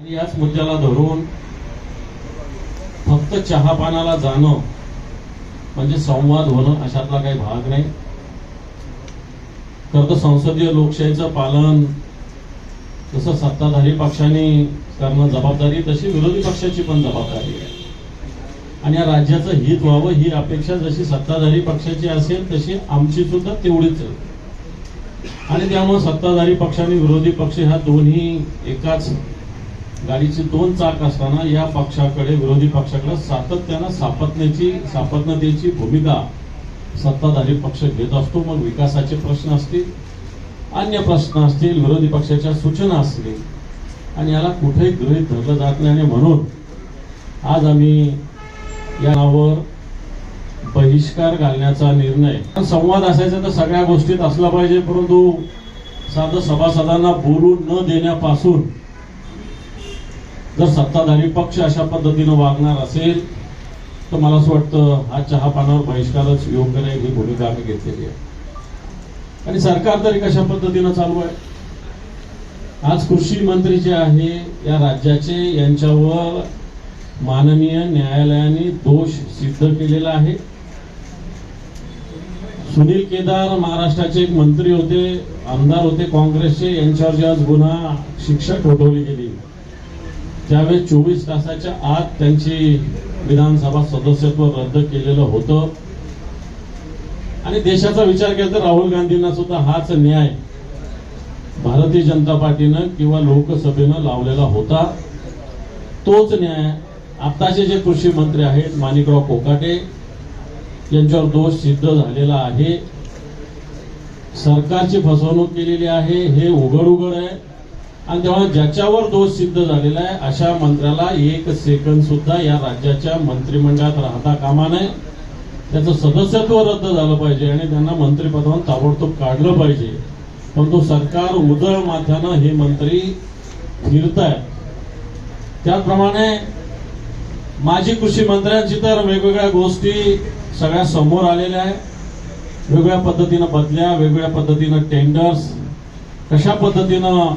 आणि याच मुद्द्याला धरून फक्त चहापानाला जाणं म्हणजे संवाद होणं अशातला काही भाग नाही. खरं तर संसदीय लोकशाहीचं पालन जसं सत्ताधारी पक्षाने करणं जबाबदारी तशी विरोधी पक्षाची पण जबाबदारी आहे. आणि या राज्याचं हित व्हावं ही अपेक्षा जशी सत्ताधारी पक्षाची असेल तशी आमची सुद्धा तेवढीच आहे. आणि त्यामुळे सत्ताधारी पक्ष आणि विरोधी पक्ष ह्या दोन्ही एकाच गाडीचे दोन चाक असताना या पक्षाकडे विरोधी पक्षाकडे सातत्यानं सापत्नेची सापत्नतेची भूमिका सत्ताधारी पक्ष घेत असतो. मग विकासाचे प्रश्न असतील अन्य प्रश्न असतील विरोधी पक्षाच्या सूचना असतील. आणि याला कुठेही गृहीत धरलं जात नाही. आणि म्हणून आज आम्ही या नावावर बहिष्कार घालण्याचा निर्णय. संवाद असायचा तर सगळ्या गोष्टीत असला पाहिजे परंतु साधं सभासदांना बोलू न देण्यापासून जर सत्ताधारी पक्ष अशा पद्धतीनं वागणार असेल तर मला असं वाटतं हा चहा पानावर बहिष्कारच योग्य नाही ही भूमिका आम्ही घेतलेली आहे. आणि सरकार तरी कशा पद्धतीनं चालू आहे? आज कृषी मंत्री जे आहे या राज्याचे यांच्यावर माननीय न्यायालयाने दोष सिद्ध केलेला आहे. सुनील केदार महाराष्ट्राचे एक मंत्री होते आमदार होते काँग्रेसचे यांच्यावर जे आज गुन्हा शिक्षा ठोठवली गेली. त्यावेळेस चोवीस तासाच्या आत त्यांची विधानसभा सदस्यत्व रद्द केलेलं होतं आणि देशाचा विचार केला तर राहुल गांधींना सुद्धा हाच न्याय भारतीय जनता पार्टीनं किंवा लोकसभेनं लावलेला होता. तोच न्याय आताचे जे कृषी मंत्री आहेत माणिकराव कोकाटे यांच्यावर दोष सिद्ध झालेला आहे. सरकारची फसवणूक केलेली आहे हे उघड उघड आहे. आणि तेव्हा ज्याच्यावर दोष सिद्ध झालेला आहे अशा मंत्र्याला एक सेकंद सुद्धा या राज्याच्या मंत्रिमंडळात राहता कामा नये. त्याचं सदस्यत्व रद्द झालं पाहिजे आणि त्यांना मंत्रिपदावरून ताबडतोब काढलं पाहिजे. परंतु सरकार उदळ माथ्यानं हे मंत्री फिरत आहेत त्याचप्रमाणे माजी कृषी मंत्र्यांची तर वेगवेगळ्या गोष्टी सगळ्या समोर आलेल्या आहेत. वेगवेगळ्या पद्धतीनं बदल्या वेगवेगळ्या पद्धतीनं टेंडर्स कशा पद्धतीनं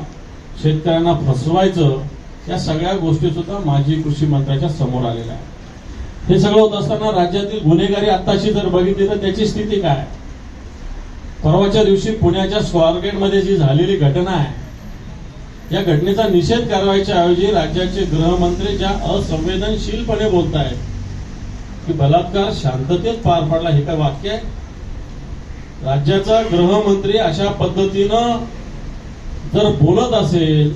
शेतकऱ्यांना फसवायचं या सगळ्या गोष्टी सुद्धा माजी कृषी मंत्र्याच्या समोर आलेल्या आहेत. हे सगळं होत असताना राज्यातील गुन्हेगारी आताशी जर बघितली तर त्याची स्थिती काय परवाच्या दिवशी पुण्याच्या स्वारगेटमध्ये जी झालेली घटना आहे या घटनेचा निषेध करावायच्या ऐवजी राज्याचे गृहमंत्री ज्या असंवेदनशीलपणे बोलत आहेत की बलात्कार शांततेत पार पडला हे काय वाक्य आहे? राज्याचा गृहमंत्री अशा पद्धतीनं जर बोलत असेल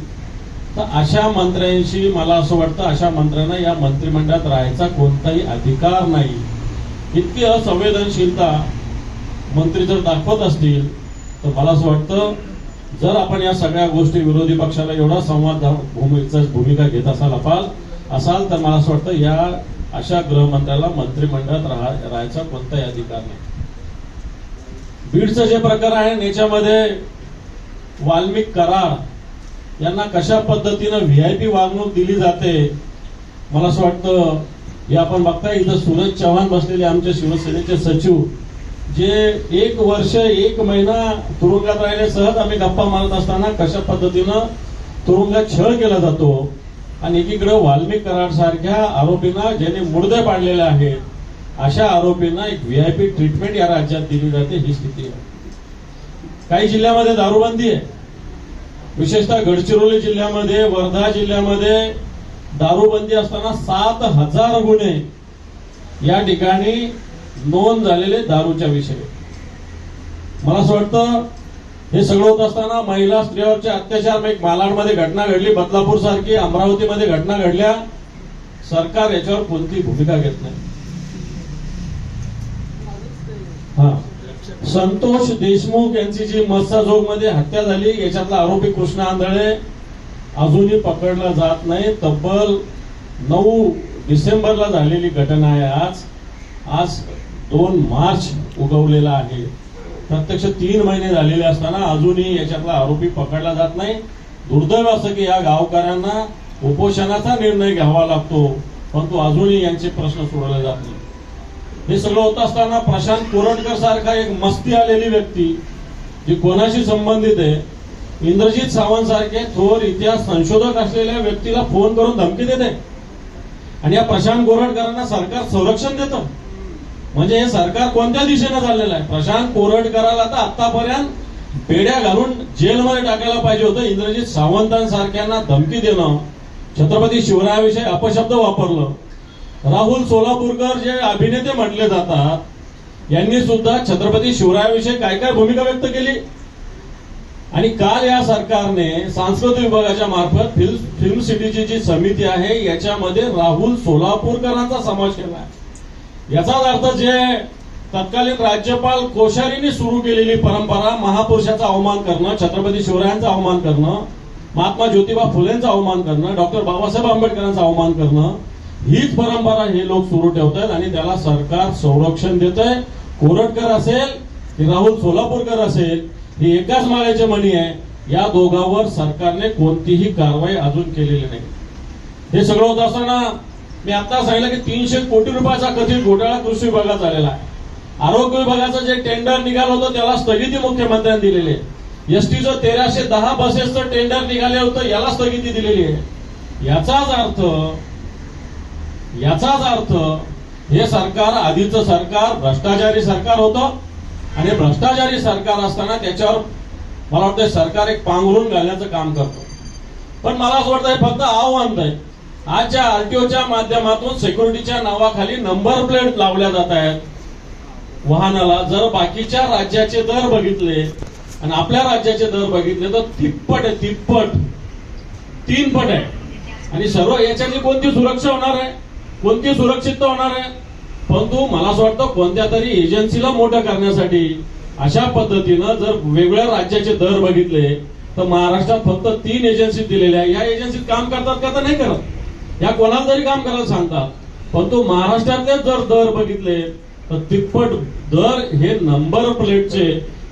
तर अशा मंत्र्यांशी मला असं वाटतं अशा मंत्र्यांना या मंत्रिमंडळात राहायचा कोणताही अधिकार नाही. इतकी असंवेदनशीलता मंत्री जर दाखवत असतील तर मला असं वाटतं जर आपण या सगळ्या गोष्टी विरोधी पक्षाला एवढा संवाद भूमीचा भूमिका घेत असाल अपाल असाल तर मला असं वाटतं या अशा गृहमंत्र्याला मंत्रिमंडळात राहा राहायचा कोणताही अधिकार नाही. बीडचं जे प्रकार आहे याच्यामध्ये वाल्मिक कराड यांना कशा पद्धतीनं व्ही आय पी वागणूक दिली जाते मला असं वाटतं हे आपण बघताय इथं सूरज चव्हाण बसलेले आमचे शिवसेनेचे सचिव जे एक वर्ष एक महिना तुरुंगात राहिले सहज आम्ही गप्पा मारत असताना कशा पद्धतीनं तुरुंगात छळ केला जातो आणि एकीकडे वाल्मिक कराड सारख्या आरोपींना ज्यांनी मुर्दे पाडलेले आहेत अशा आरोपींना एक व्ही आय पी ट्रीटमेंट या राज्यात दिली जाते ही स्थिती आहे. काही जिल्ह्यामध्ये दारूबंदी आहे. विशेषतः गडचिरोली जिल्ह्यामध्ये वर्धा जिल्ह्यामध्ये दारूबंदी असताना सात हजार गुन्हे या ठिकाणी नोंद झालेले दारूच्या विषयी. मला असं वाटतं हे सगळं होत असताना महिला स्त्रियांवरचे अत्याचार एक मालाडमध्ये घटना घडली बदलापूर सारखी अमरावतीमध्ये घटना घडल्या सरकार याच्यावर कोणती भूमिका घेत नाही हा संतोष देशमुख यांची जी मस्साजोगमध्ये हत्या झाली याच्यातला आरोपी कृष्णा आंधळे अजूनही पकडला जात नाही. तब्बल नऊ डिसेंबरला झालेली घटना आहे आज. आज दोन मार्च उगवलेला आहे. प्रत्यक्ष तीन महिने झालेले असताना अजूनही याच्यातला आरोपी पकडला जात नाही. दुर्दैव असं की या गावकऱ्यांना उपोषणाचा निर्णय घ्यावा लागतो परंतु अजूनही यांचे प्रश्न सोडवले जात नाही. हे सगळं होत असताना प्रशांत कोरटकर सारखा एक मस्ती आलेली व्यक्ती जी कोणाशी संबंधित आहे इंद्रजित सावंत सारखे थोर इतिहास संशोधक असलेल्या व्यक्तीला फोन करून धमकी देते. आणि या प्रशांत कोरटकरांना सरकार संरक्षण देतं. म्हणजे हे सरकार कोणत्या दिशेने चाललेलं आहे? प्रशांत कोरटकराला तर आतापर्यंत बेड्या घालून जेलमध्ये टाकायला पाहिजे होतं. इंद्रजित सावंतांसारख्यांना धमकी देणं छत्रपती शिवरायाविषयी अपशब्द वापरलं राहुल सोलापूरकर जे अभिनेते म्हटले जातात यांनी सुद्धा छत्रपती शिवरायाविषयी काय काय भूमिका व्यक्त केली? आणि काल या सरकारने सांस्कृतिक विभागाच्या मार्फत फिल्म फिल्म सिटीची जी समिती आहे याच्यामध्ये राहुल सोलापूरकरांचा समावेश केला आहे. याचाच अर्थ जे तत्कालीन राज्यपाल कोश्यारीने सुरू केलेली परंपरा महापुरुषाचा अवमान करणं छत्रपती शिवरायांचा अवमान करणं महात्मा ज्योतिबा फुलेंचा अवमान करणं डॉक्टर बाबासाहेब आंबेडकरांचा अवमान करणं हीच परंपरा हे लोक सुरू ठेवत आहेत आणि त्याला सरकार संरक्षण देत आहे कोरटकर असेल की राहुल सोलापूरकर असेल ही एकाच माळ्याचे मणी आहे. या दोघांवर सरकारने कोणतीही कारवाई अजून केलेली नाही. हे सगळं होत असताना मी आता सांगितलं की तीनशे कोटी रुपयाचा कथित घोटाळा कृषी विभागात झालेला आहे. आरोग्य विभागाचं जे टेंडर निघालं होतं त्याला स्थगिती मुख्यमंत्र्यांनी दिलेली आहे. एसटीचं तेराशे दहा बसेसचं टेंडर निघाले होतं याला स्थगिती दिलेली आहे. याचाच अर्थ याचाच अर्थ हे सरकार आधीचं सरकार भ्रष्टाचारी सरकार होतं. आणि भ्रष्टाचारी सरकार असताना त्याच्यावर मला वाटतं सरकार एक पांघरून घालण्याचं काम करतं. पण मला असं वाटतं हे फक्त आव्हान आहे आजच्या आरटीओच्या माध्यमातून सिक्युरिटीच्या नावाखाली नंबर प्लेट लावल्या जात आहेत. वाहनाला जर बाकीच्या राज्याचे दर बघितले आणि आपल्या राज्याचे दर बघितले तर तिप्पट आहे तिप्पट. तीन पट आहे. आणि सर्व याच्यातली कोणती सुरक्षा होणार आहे? कोणती सुरक्षित होणार आहे? परंतु मला असं वाटतं कोणत्या तरी एजन्सीला मोठं करण्यासाठी अशा पद्धतीनं जर वेगवेगळ्या राज्याचे दर बघितले तर महाराष्ट्रात फक्त तीन एजन्सी दिलेल्या या एजन्सीत काम करतात का? तर नाही करत. या कोणाला तरी काम करायला सांगतात. परंतु महाराष्ट्रातले जर दर बघितले तर तिप्पट दर हे नंबर प्लेटचे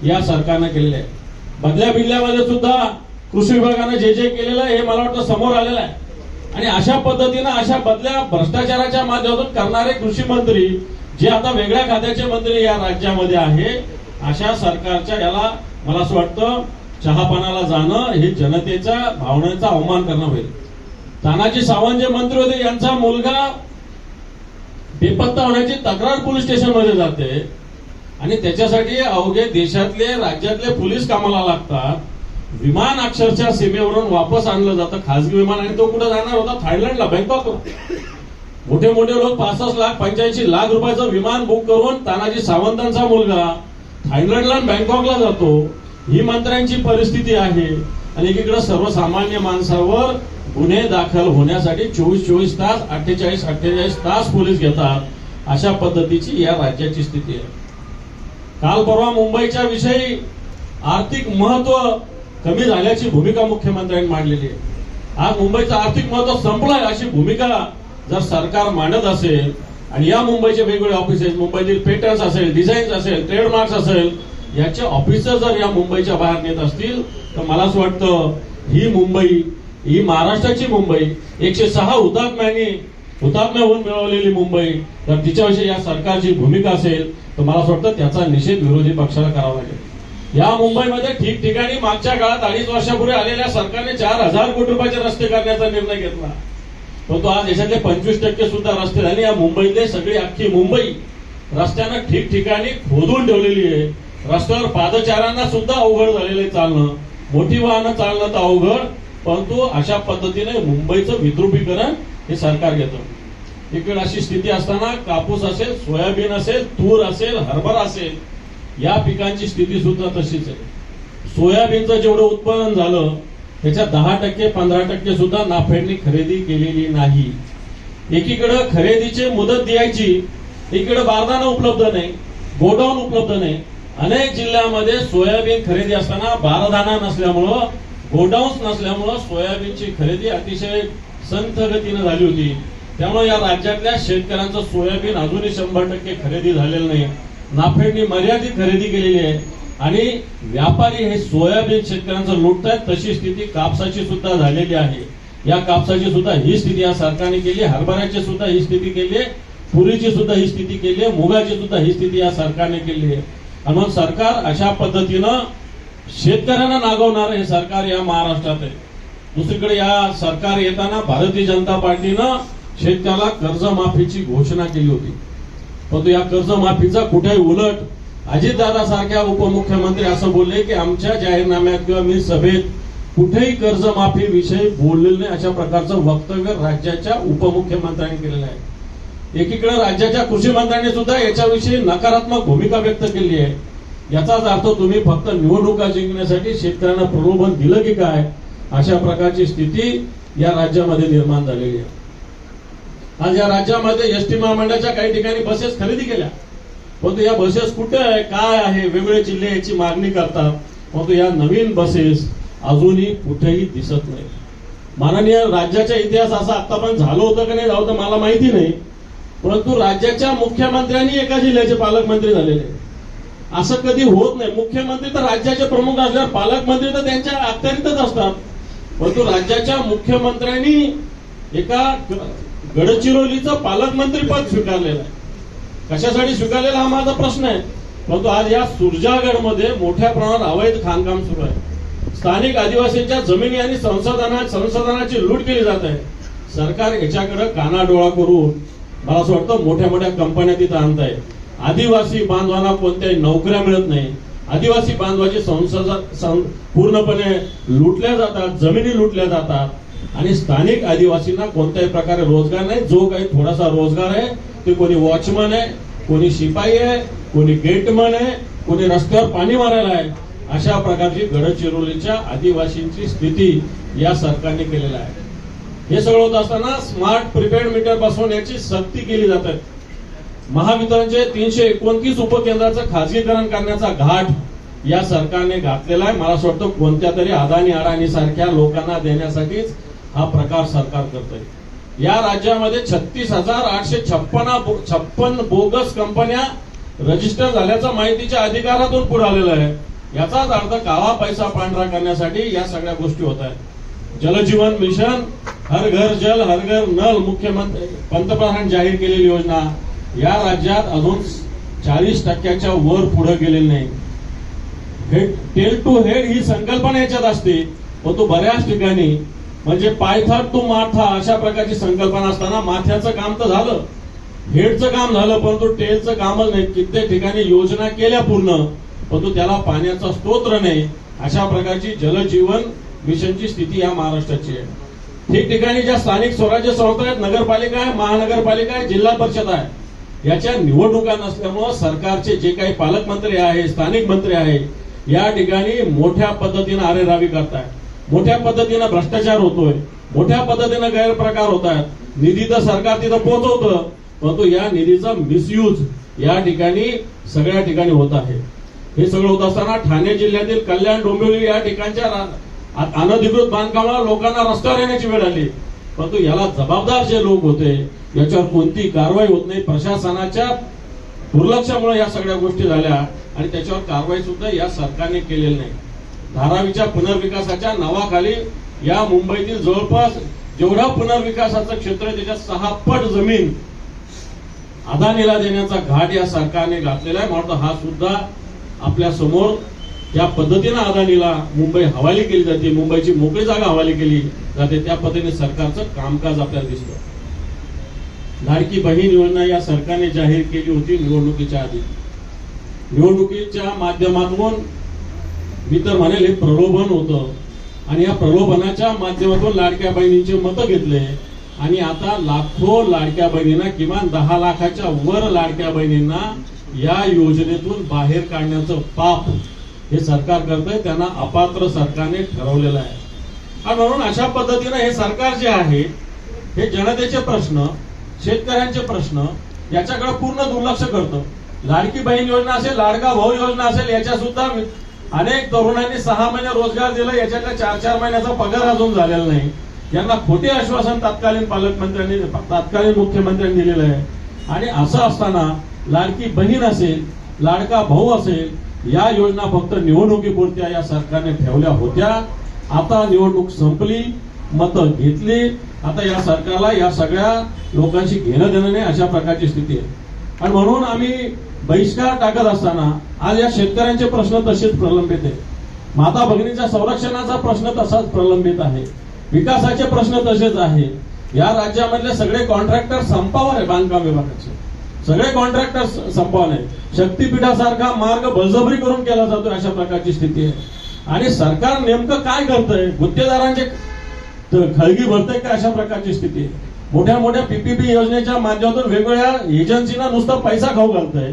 या सरकारने केलेले आहे बदल्या बिल्ल्यामध्ये सुद्धा कृषी विभागाने जे जे केलेलं आहे हे मला वाटतं समोर आलेलं आहे. आणि अशा पद्धतीनं अशा बदल्या भ्रष्टाचाराच्या माध्यमातून करणारे कृषी मंत्री जे आता वेगळ्या खात्याचे मंत्री या राज्यामध्ये आहे अशा सरकारच्या याला मला असं वाटतं चहापानाला जाणं हे जनतेच्या भावनेचा अवमान करणं होईल. तानाजी सावंत जे मंत्री होते यांचा मुलगा बेपत्ता होण्याची तक्रार पोलीस स्टेशनमध्ये जाते. आणि त्याच्यासाठी अवघे देशातले राज्यातले पोलीस कामाला लागतात. विमान अक्षरशः सीमेवरून वापस आणलं जातं. खासगी विमान आणि तो कुठं जाणार होता? थायलंडला बँकॉकला मोठे मोठे लोक पासष्ट लाख पंच्याऐंशी लाख रुपयाचं विमान बुक करून तानाजी सावंतांचा मुलगा थायलंडला बँकॉकला जातो. ही मंत्र्यांची परिस्थिती आहे. आणि एकीकडे सर्वसामान्य माणसावर गुन्हे दाखल होण्यासाठी चोवीस चोवीस तास अठ्ठेचाळीस अठ्ठेचाळीस तास पोलीस घेतात. अशा पद्धतीची या राज्याची स्थिती आहे. काल परवा मुंबईच्या विषयी आर्थिक महत्त्व कमी झाल्याची भूमिका मुख्यमंत्र्यांनी मांडलेली आहे. आज मुंबईचं आर्थिक महत्त्व संपलंय अशी भूमिका जर सरकार मांडत असेल आणि या मुंबईचे वेगवेगळे ऑफिसेस मुंबईतील पेटर्न्स असेल डिझाईन्स असेल ट्रेडमार्क्स असेल याचे ऑफिसर जर या मुंबईच्या बाहेर नेत असतील तर मला असं वाटतं ही मुंबई ही महाराष्ट्राची मुंबई एकशे सहा हुतात्म्यांनी हुतात्म्य होऊन मिळवलेली मुंबई तर तिच्याविषयी या सरकारची भूमिका असेल तर मला असं वाटतं त्याचा निषेध विरोधी पक्षाला करावा लागेल. या मुंबईमध्ये ठिकठिकाणी मागच्या काळात अडीच वर्षापूर्वी आलेल्या सरकारने चार हजार कोटी रुपयाचे रस्ते करण्याचा निर्णय घेतला. परंतु आज देशातले पंचवीस टक्के सुद्धा रस्ते झाले. या मुंबईतले सगळी अख्खी मुंबई रस्त्यानं ठिकठिकाणी खोदून ठेवलेली आहे. रस्त्यावर पादचाऱ्यांना सुद्धा अवघड झालेलं चालणं. मोठी वाहनं चालणं तर अवघड परंतु अशा पद्धतीने मुंबईचं विद्रुपीकरण हे सरकार घेतं. इकडे अशी स्थिती असताना कापूस असेल सोयाबीन असेल तूर असेल हरभरा असेल या पिकांची स्थिती सुद्धा तशीच आहे. सोयाबीनचं जेवढं उत्पादन झालं त्याच्यात दहा टक्के पंधरा टक्के सुद्धा नाफेडनी खरेदी केलेली नाही. एकीकडे खरेदीची मुदत द्यायची एकीकडे बारदाना उपलब्ध नाही गोडाऊन उपलब्ध नाही. अनेक जिल्ह्यामध्ये सोयाबीन खरेदी असताना बारदाना नसल्यामुळं गोडाऊन्स नसल्यामुळं सोयाबीनची खरेदी अतिशय संथ गतीनं झाली होती. त्यामुळे या राज्यातल्या शेतकऱ्यांचं सोयाबीन अजूनही शंभर टक्के खरेदी झालेलं नाही. नाफेडनी मर्यादित खरेदी केलेली आहे. आणि व्यापारी हे सोयाबीन शेतकऱ्यांचं लुटतायत तशी स्थिती कापसाची सुद्धा झालेली आहे. या कापसाची सुद्धा ही स्थिती या सरकारने केली हरभऱ्याची सुद्धा ही स्थिती केली आहे. तुरीची सुद्धा ही स्थिती केली आहे. मुगाची सुद्धा ही स्थिती या सरकारने केली आहे. आणि मग सरकार अशा पद्धतीनं शेतकऱ्यांना नागवणार हे सरकार या महाराष्ट्रात आहे. दुसरीकडे या सरकार येताना भारतीय जनता पार्टीनं शेतकऱ्याला कर्जमाफीची घोषणा केली होती. परंतु या कर्जमाफीचा कुठेही उलट अजितदादा सारख्या उपमुख्यमंत्री असं बोलले की आमच्या जाहीरनाम्यात किंवा मी सभेत कुठेही कर्जमाफी विषयी बोललेलं नाही. अशा प्रकारचं वक्तव्य राज्याच्या उपमुख्यमंत्र्यांनी केलेलं आहे. एकीकडे राज्याच्या कृषी मंत्र्यांनी सुद्धा याच्याविषयी नकारात्मक भूमिका व्यक्त केली आहे. याचाच अर्थ तुम्ही फक्त निवडणुका जिंकण्यासाठी शेतकऱ्यांना प्रलोभन दिलं की काय अशा प्रकारची स्थिती या राज्यामध्ये निर्माण झालेली आहे. आज या राज्यामध्ये एस टी महामंडळाच्या काही ठिकाणी बसेस खरेदी केल्या. परंतु या बसेस कुठे आहे काय आहे वेगवेगळे जिल्हे याची मागणी करतात. परंतु या नवीन बसेस अजूनही कुठेही दिसत नाही. माननीय राज्याचा इतिहास असा आतापर्यंत झालं होतं का नाही झालं तर मला माहिती नाही. परंतु राज्याच्या मुख्यमंत्र्यांनी एका जिल्ह्याचे पालकमंत्री झालेले असं कधी होत नाही. मुख्यमंत्री तर राज्याचे प्रमुख असल्यावर पालकमंत्री तर त्यांच्या अखत्यारीतच असतात. परंतु राज्याच्या मुख्यमंत्र्यांनी एका गडचिरोलीचं पालकमंत्री पद स्वीकारलेलं आहे. कशासाठी स्वीकारलेला हा माझा प्रश्न आहे. परंतु आज या सुरजागडमध्ये मोठ्या प्रमाणात अवैध खाणकाम सुरू आहे. स्थानिक आदिवासींच्या जमिनी आणि संसाधना संसाधनाची लूट केली जात आहे. सरकार याच्याकडे कानाडोळा करून मला असं वाटतं मोठ्या मोठ्या कंपन्या तिथं आणत आहे आदिवासी बांधवांना कोणत्याही नोकऱ्या मिळत नाही. आदिवासी बांधवाची संसाधन पूर्णपणे लुटल्या जातात जमिनी लुटल्या जातात. आणि स्थानिक आदिवासींना कोणत्याही प्रकारे रोजगार नाही. जो काही थोडासा रोजगार आहे ते कोणी वॉचमन आहे कोणी शिपाई आहे कोणी गेटमन आहे कोणी रस्त्यावर पाणी मारायला आहे अशा प्रकारची गडचिरोलीच्या आदिवासींची स्थिती या सरकारने केलेला आहे. हे सगळं होत असताना स्मार्ट प्रीपेड मीटरपासून याची सक्ती केली जात. आहे महावितरणचे तीनशे एकोणतीस उपकेंद्राचं खासगीकरण करण्याचा घाट या सरकारने घातलेला आहे. मला असं वाटतं कोणत्या तरी अदानी अडाणी सारख्या लोकांना देण्यासाठीच हा प्रकार सरकार करतोय. या राज्यामध्ये छत्तीस हजार आठशे छप्पन छप्पन बोगस कंपन्या रजिस्टर झाल्याचा माहितीच्या अधिकारातून पुढे आलेलं आहे. याचाच अर्थ काळा पैसा पांढरा करण्यासाठी या सगळ्या गोष्टी होत आहेत. जलजीवन मिशन हर घर जल हर घर नल मुख्यमंत्री पंतप्रधान जाहीर केलेली योजना या राज्यात अजून चाळीस टक्क्याच्या वर पुढे गेलेली नाही. हेड टेल टू हेड ही संकल्पना याच्यात असते परंतु बऱ्याच ठिकाणी म्हणजे पायथाट तो माथा अशा प्रकारची संकल्पना असताना माथ्याचं काम तर झालं. हेडचं काम झालं परंतु टेलचं कामच नाही. कित्येक ठिकाणी योजना केल्या पूर्ण परंतु त्याला पाण्याचा स्तोत्र नाही अशा प्रकारची जलजीवन मिशनची स्थिती या महाराष्ट्राची आहे. ठिकठिकाणी ज्या स्थानिक स्वराज्य संस्था आहेत नगरपालिका आहे महानगरपालिका आहे जिल्हा परिषद आहे याच्या निवडणुका नसल्यामुळं सरकारचे जे काही पालकमंत्री आहे स्थानिक मंत्री आहे या ठिकाणी मोठ्या पद्धतीनं आरेरावी करताय मोठ्या पद्धतीनं भ्रष्टाचार होतोय मोठ्या पद्धतीनं गैरप्रकार होत आहेत. निधी तर सरकार तिथं पोहोचवतं परंतु या निधीचा मिसयूज या ठिकाणी सगळ्या ठिकाणी होत आहे. हे सगळं होत असताना ठाणे जिल्ह्यातील कल्याण डोंबिवली या ठिकाणच्या अनधिकृत बांधकामाला लोकांना रस्त्यावर येण्याची वेळ आली. परंतु याला जबाबदार जे लोक होते याच्यावर कोणती कारवाई होत नाही. प्रशासनाच्या दुर्लक्षामुळे या सगळ्या गोष्टी झाल्या आणि त्याच्यावर कारवाई सुद्धा या सरकारने केलेली नाही. धारावीच्या पुनर्विकासाच्या नावाखाली या मुंबईतील जवळपास जेवढा पुनर्विकासाचं क्षेत्र आहे त्याच्यात सहा पट जमीन अदानीला देण्याचा घाट या सरकारने घातलेला आहे. म्हणून हा सुद्धा आपल्यासमोर त्या पद्धतीनं अदानीला मुंबई हवाली केली जाते मुंबईची मोकळी जागा हवाली केली जाते त्या पद्धतीने सरकारचं कामकाज आपल्याला दिसतं. लाडकी बहीण योजना या सरकारने जाहीर केली होती निवडणुकीच्या आधी. निवडणुकीच्या माध्यमातून मी तर म्हणेल हे प्रलोभन होतं. आणि या प्रलोभनाच्या माध्यमातून लाडक्या बहिणींचे मतं घेतले. आणि आता लाखो लाडक्या बहिणींना किमान दहा लाखाच्या वर लाडक्या बहिणींना या योजनेतून बाहेर काढण्याचं पाप हे सरकार करतंय त्यांना अपात्र सरकारने ठरवलेलं आहे. आणि म्हणून अशा पद्धतीनं हे सरकार जे आहे हे जनतेचे प्रश्न शेतकऱ्यांचे प्रश्न याच्याकडे पूर्ण दुर्लक्ष करतं. लाडकी बहीण योजना असेल लाडका भाऊ योजना असेल याच्या सुद्धा अनेक तरुणांनी सहा महिने रोजगार दिला याच्यातल्या चार चार महिन्याचा पगार अजून झालेला नाही. यांना खोटे आश्वासन तत्कालीन पालकमंत्र्यांनी तत्कालीन मुख्यमंत्र्यांनी दिलेलं आहे. आणि असं असताना लाडकी बहीण असेल लाडका भाऊ असेल या योजना फक्त निवडणुकीपुरत्या या सरकारने ठेवल्या होत्या. आता निवडणूक संपली मतं घेतली. आता या सरकारला या सगळ्या लोकांशी घेणं देणं नाही अशा प्रकारची स्थिती आहे. आणि म्हणून आम्ही बहिष्कार टाकत असताना आज या शेतकऱ्यांचे प्रश्न तसेच प्रलंबित आहे माता भगिनीच्या संरक्षणाचा प्रश्न तसाच प्रलंबित आहे. विकासाचे प्रश्न तसेच आहे या राज्यामधले सगळे कॉन्ट्रॅक्टर संपावर आहे बांधकाम विभागाचे. सगळे कॉन्ट्रॅक्टर संपावर आहे शक्तीपीठासारखा मार्ग बळजबरी करून केला जातो अशा प्रकारची स्थिती आहे. आणि सरकार नेमकं काय करतंय? गुत्तेदारांचे खळगी भरते का अशा प्रकारची स्थिती आहे? मोठ्या मोठ्या पीपीपी योजनेच्या माध्यमातून वेगवेगळ्या एजन्सीना नुसता पैसा खाऊ घालतंय.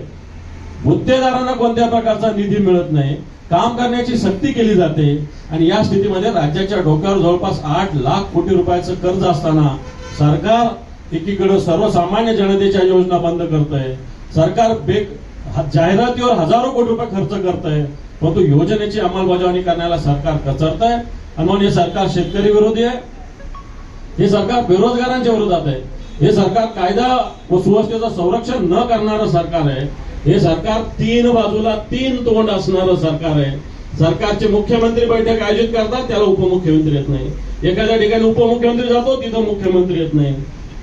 गुत्तेदारांना कोणत्या प्रकारचा निधी मिळत नाही. काम करण्याची सक्ती केली जाते. आणि या स्थितीमध्ये राज्याच्या डोक्यावर जवळपास आठ लाख कोटी रुपयाचं कर्ज असताना सरकार एकीकडे सर्वसामान्य जनतेच्या योजना बंद करत आहे सरकार बेक जाहिरातीवर हजारो कोटी रुपये खर्च करत आहे परंतु योजनेची अंमलबजावणी करण्याला सरकार कचरत आहे आणि म्हणून हे सरकार शेतकरी विरोधी आहे. हे सरकार बेरोजगारांच्या विरोधात आहे. हे सरकार कायदा व सुव्यवस्थेचं संरक्षण न करणारं सरकार आहे. हे सरकार तीन बाजूला तीन तोंड असणारं सरकार आहे. सरकारचे मुख्यमंत्री बैठक आयोजित करतात त्याला उपमुख्यमंत्री येत नाही. एखाद्या ठिकाणी उपमुख्यमंत्री जातो तिथं मुख्यमंत्री येत नाही.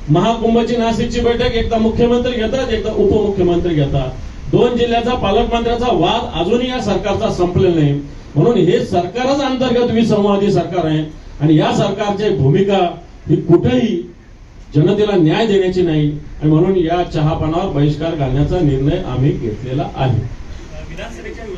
महाकुंभची नाशिकची बैठक एकदा मुख्यमंत्री घेतात एकदा उपमुख्यमंत्री घेतात. दोन जिल्ह्याचा पालकमंत्र्याचा वाद अजूनही या सरकारचा संपलेला नाही. म्हणून हे सरकारच अंतर्गत विसंवादी सरकार आहे. आणि या सरकारची भूमिका ही कुठेही जनतेला न्याय देण्याची नाही आणि म्हणून या चहापानावर बहिष्कार घालण्याचा निर्णय आम्ही घेतलेला आहे. विधानसभेच्या